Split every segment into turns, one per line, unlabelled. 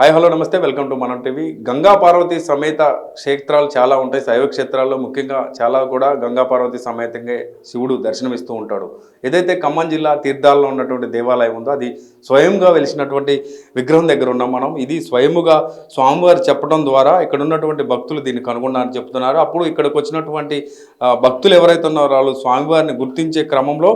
Hi hello నమస్తే welcome to Manam TV. Ganga Parvati సమేత క్షేత్రాలు చాలా ఉంటాయి. శైవ క్షేత్రాల్లో ముఖ్యంగా చాలా కూడా గంగా పార్వతి సమేతంగా శివుడు దర్శనమిస్తూ ఉంటాడు. ఏదైతే ఖమ్మం జిల్లా తీర్థాల్లో ఉన్నటువంటి దేవాలయం ఉందో అది స్వయంగా వెలిసినటువంటి విగ్రహం దగ్గర ఉన్నాం మనం. ఇది స్వయముగా స్వామివారు చెప్పడం ద్వారా ఇక్కడ ఉన్నటువంటి భక్తులు దీన్ని కనుగొన్నారని చెప్తున్నారు. అప్పుడు ఇక్కడికి వచ్చినటువంటి భక్తులు ఎవరైతే ఉన్నారో వాళ్ళు స్వామివారిని గుర్తించే క్రమంలో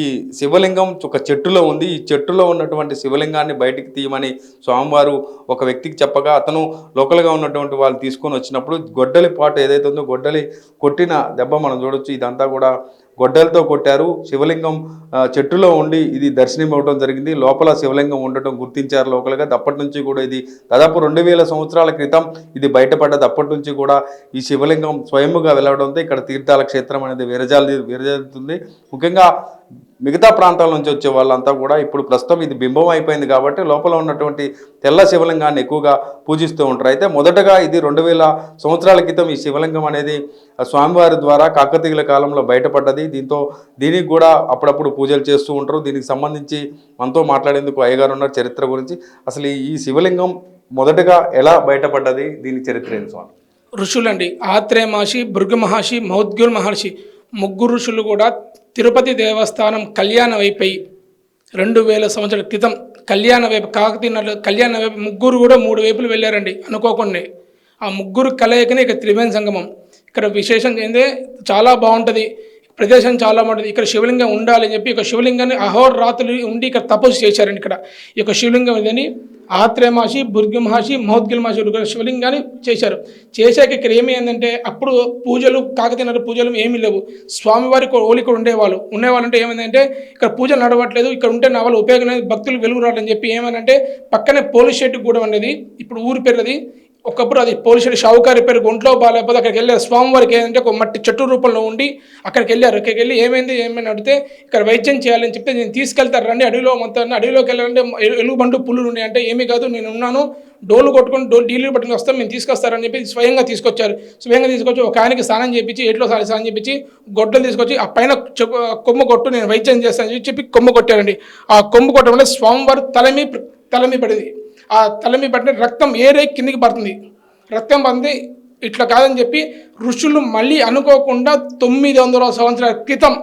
ఈ శివలింగం ఒక చెట్టులో ఉంది. ఈ చెట్టులో ఉన్నటువంటి శివలింగాన్ని బయటికి తీయమని స్వామివారు ఒక వ్యక్తికి చెప్పగా అతను లోకల్గా ఉన్నటువంటి వాళ్ళు తీసుకొని వచ్చినప్పుడు గొడ్డలి పాటు ఏదైతే ఉందో గొడ్డలి కొట్టిన దెబ్బ మనం చూడొచ్చు. ఇదంతా కూడా గొడ్డలతో కొట్టారు. శివలింగం చెట్టులో ఉండి ఇది దర్శనం ఇవ్వడం జరిగింది. లోపల శివలింగం ఉండటం గుర్తించారు లోకల్గా. అప్పటి నుంచి కూడా ఇది దాదాపు రెండు వేల సంవత్సరాల క్రితం ఇది బయటపడ్డది. అప్పటి నుంచి కూడా ఈ శివలింగం స్వయముగా వెళ్ళడంతో ఇక్కడ తీర్థాల క్షేత్రం అనేది విరజాలి విరజాలుతుంది ముఖ్యంగా మిగతా ప్రాంతాల నుంచి వచ్చే వాళ్ళంతా కూడా ఇప్పుడు ప్రస్తుతం ఇది బింబం అయిపోయింది కాబట్టి లోపల ఉన్నటువంటి తెల్ల శివలింగాన్ని ఎక్కువగా పూజిస్తూ ఉంటారు. అయితే మొదటగా ఇది రెండు వేల సంవత్సరాల క్రితం ఈ శివలింగం అనేది స్వామివారి ద్వారా కాకతీయుల కాలంలో బయటపడ్డది. దీంతో దీనికి కూడా అప్పుడప్పుడు పూజలు చేస్తూ ఉంటారు. దీనికి సంబంధించి మనతో మాట్లాడేందుకు అయ్యగారు ఉన్నారు చరిత్ర గురించి. అసలు ఈ శివలింగం మొదటగా ఎలా బయటపడ్డది? దీని చరిత్ర ఏంటి స్వామి?
ఋషులండి ఆత్రేయ మహర్షి భృగు మహర్షి మౌద్గుల్ మహర్షి ముగ్గురు ఋషులు కూడా తిరుపతి దేవస్థానం కళ్యాణ వైపై రెండు వేల సంవత్సరాల క్రితం కళ్యాణ వైపు కాకతీయులు కళ్యాణ వైపు ముగ్గురు కూడా మూడు వైపులు వెళ్ళారండి అనుకోకుండా. ఆ ముగ్గురు కలయికనే ఇక త్రివేణి సంగమం. ఇక్కడ విశేషం ఏంటంటే చాలా బాగుంటుంది. ప్రదేశం చాలా బాగుంటుంది. ఇక్కడ శివలింగం ఉండాలని చెప్పి ఇక శివలింగాన్ని అహోరాత్రులు ఉండి ఇక్కడ తపస్సు చేశారండి ఇక్కడ. ఈ యొక్క శివలింగం ఇదని ఆత్రేమాషి మహర్షి బుర్గి శివలింగాన్ని చేశారు. చేశాక ఇక్కడ ఏమి ఏంటంటే అప్పుడు పూజలు కాకతీయ పూజలు ఏమీ లేవు. స్వామివారి ఓలిక ఉండేవాళ్ళు ఉండేవాళ్ళు. అంటే ఏమైందంటే ఇక్కడ పూజలు నడవట్లేదు ఇక్కడ ఉంటే నా వాళ్ళు ఉపయోగం లేదు భక్తులు వెలుగు రావడం చెప్పి ఏమనంటే పక్కనే పోలీస్ షెడ్ కూడా అనేది ఇప్పుడు ఊరి పేరు ఒకప్పుడు అది పోలీసులు షావుకారి పేరు ఒంట్లో బాగాలేకపోతే అక్కడికి వెళ్ళారు స్వామివారికి ఏంటంటే ఒక మట్టి చెట్టు రూపంలో ఉండి అక్కడికి వెళ్ళారు. అక్కడికి వెళ్ళి ఏమైంది ఏమైనా అడిగితే ఇక్కడ వైద్యం చేయాలని చెప్తే నేను తీసుకెళ్తారు రండి అడవిలో మొత్తం అడవిలోకి వెళ్ళాలంటే ఎలుగుబండు పుల్లులు ఉన్నాయి అంటే ఏమీ కాదు నేను ఉన్నాను డోలు కొట్టుకొని డోలు డీలు పట్టుకుని వస్తాం మేము తీసుకొస్తారని చెప్పి స్వయంగా తీసుకొచ్చారు. స్వయంగా తీసుకొచ్చి ఒక ఆయనకి స్నానం చేపించి ఏట్లో సారి స్నానం చేపించి గొడ్డలు తీసుకొచ్చి ఆ పైన చెప్పు- కొమ్ము కొట్టు నేను వైద్యం చేస్తానని చెప్పి కొమ్ము కొట్టారండి. ఆ కొమ్ము కొట్టడం వల్ల స్వామివారు తలమి తలమి పడింది. ఆ తలమి పట్టిన రక్తం ఏరే కిందికి పడుతుంది? రక్తం పడింది ఇట్లా కాదని చెప్పి ఋషులు మళ్ళీ అనుకోకుండా తొమ్మిది వందల సంవత్సరాల క్రితం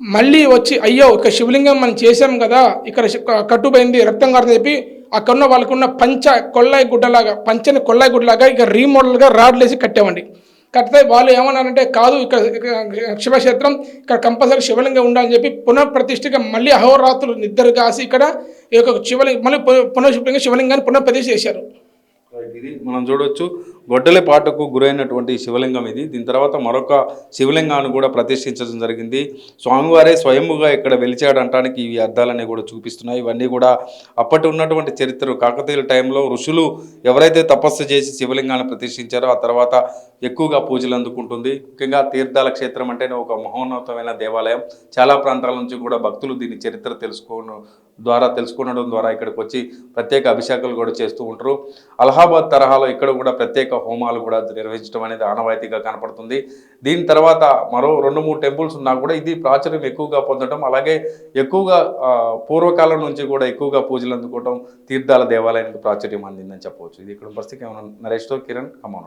మళ్ళీ వచ్చి అయ్యో ఇక శివలింగం మనం చేసాం కదా ఇక్కడ శి- కట్టుపోయింది రక్తం కారని చెప్పి అక్కడ ఉన్న వాళ్ళకున్న పంచ కొల్లాయి గుడ్డలాగా పంచని కొల్లాయి గుడ్డలాగా ఇక రీమోడల్గా రాడ్లు వేసి కట్టామండి కట్టితే వాళ్ళు ఏమన్నారంటే కాదు ఇక్కడ ఇక్కడ శివక్షేత్రం ఇక్కడ కంపల్సరీ శివలింగం ఉండాలని చెప్పి పునఃప్రతిష్ఠగా మళ్ళీ అహోరాత్రులు నిద్ర కాసి ఇక్కడ ఈ యొక్క శివలింగం మళ్ళీ పునః శివలింగాన్ని పునఃప్రతిష్ఠ చేశారు.
ఇది మనం చూడవచ్చు గొడ్డలి పాటకు గురైనటువంటి శివలింగం ఇది. దీని తర్వాత మరొక శివలింగాన్ని కూడా ప్రతిష్ఠించడం జరిగింది. స్వామివారే స్వయముగా ఇక్కడ వెలిచాడంటానికి ఈ అర్థాలన్నీ కూడా చూపిస్తున్నాయి. ఇవన్నీ కూడా అప్పటి ఉన్నటువంటి చరిత్ర కాకతీయుల టైంలో ఋషులు ఎవరైతే తపస్సు చేసి శివలింగాన్ని ప్రతిష్ఠించారో ఆ తర్వాత ఎక్కువగా పూజలు అందుకుంటుంది. ముఖ్యంగా తీర్థాల క్షేత్రం అంటేనే ఒక మహోన్నతమైన దేవాలయం. చాలా ప్రాంతాల నుంచి కూడా భక్తులు దీని చరిత్ర తెలుసుకోను ద్వారా తెలుసుకోవడం ద్వారా ఇక్కడికి వచ్చి ప్రత్యేక అభిషేకాలు కూడా చేస్తూ ఉంటారు. అలహాబాద్ తరహాలో ఇక్కడ కూడా ప్రత్యేక హోమాలు కూడా నిర్వహించడం అనేది ఆనవాయితీగా కనపడుతుంది. దీని తర్వాత మరో రెండు మూడు టెంపుల్స్ ఉన్నా కూడా ఇది ప్రాచుర్యం ఎక్కువగా పొందడం అలాగే ఎక్కువగా పూర్వకాలం నుంచి కూడా ఎక్కువగా పూజలు అందుకోవడం తీర్థాల దేవాలయానికి ప్రాచుర్యం అందిందని చెప్పవచ్చు. ఇది ఇక్కడ పరిస్థితి ఏమన్నా నరేష్తో కిరణ్ ఖమ్మం